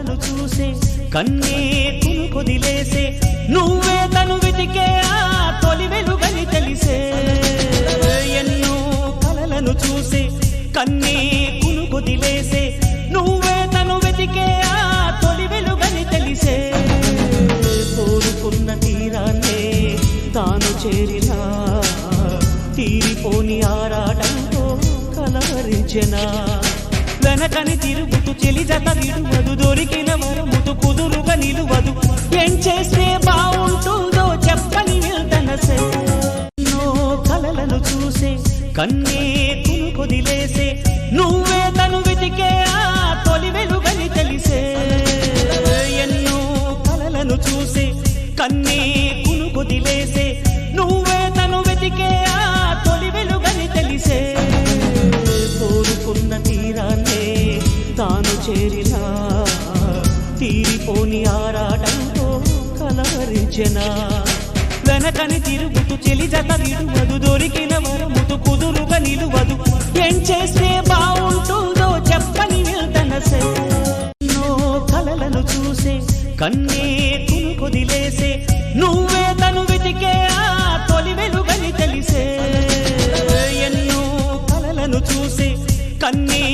కలలను చూసే కన్నే కును కొదిలేసే నువ్వే తను వెతికే ఆ తొలి వెలుగని తెలిసే. ఎన్నో కలలను చూసే కన్నే కును కొదిలేసే నువ్వే తను వెతికే ఆ తొలి వెలుగని తెలిసే. కోరుకున్న తీరాన్నే తాను చేరినా తీరిపోని ఆరాటంతో కలవరించెనా గనకని తిరుగుతూ చెలి జత విడువదు దొరికిన వరముతు కుదురుగా నిలువదు. ఏం చేస్తే బాగుంటుందో చెప్పని వెళ్తనసే ఎన్నో కలలను చూసే కన్నే కును కొదిలేసే నువ్వే తను వెతికే ఆ తొలి వెలుగని తెలిసే. ఎన్నో కలలను చూసే కన్నే చేరినా? తీరిపోని ఆరాటంతో కలవరించెనా? వెనకని తిరుగుతూ చెలి జత విడువదు దొరికిన వరముతు కుదురుగా నిలువదు. ఏం చేస్తే బాగుంటుందో చెప్పని వెళ్తనసే ఎన్నో కలలను చూసే కన్నే కును కొదిలేసే నువ్వే తను వెతికే ఆ తొలి వెలుగని తెలిసే. ఎన్నో కలలను చూసే కన్నే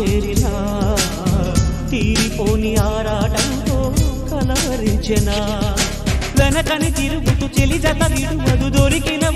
చేరినా. తీరిపోని ఆరాటంతో కలవరించెనా. వెనకని తిరుగుతూ చెలి జత విడువదు దొరికిన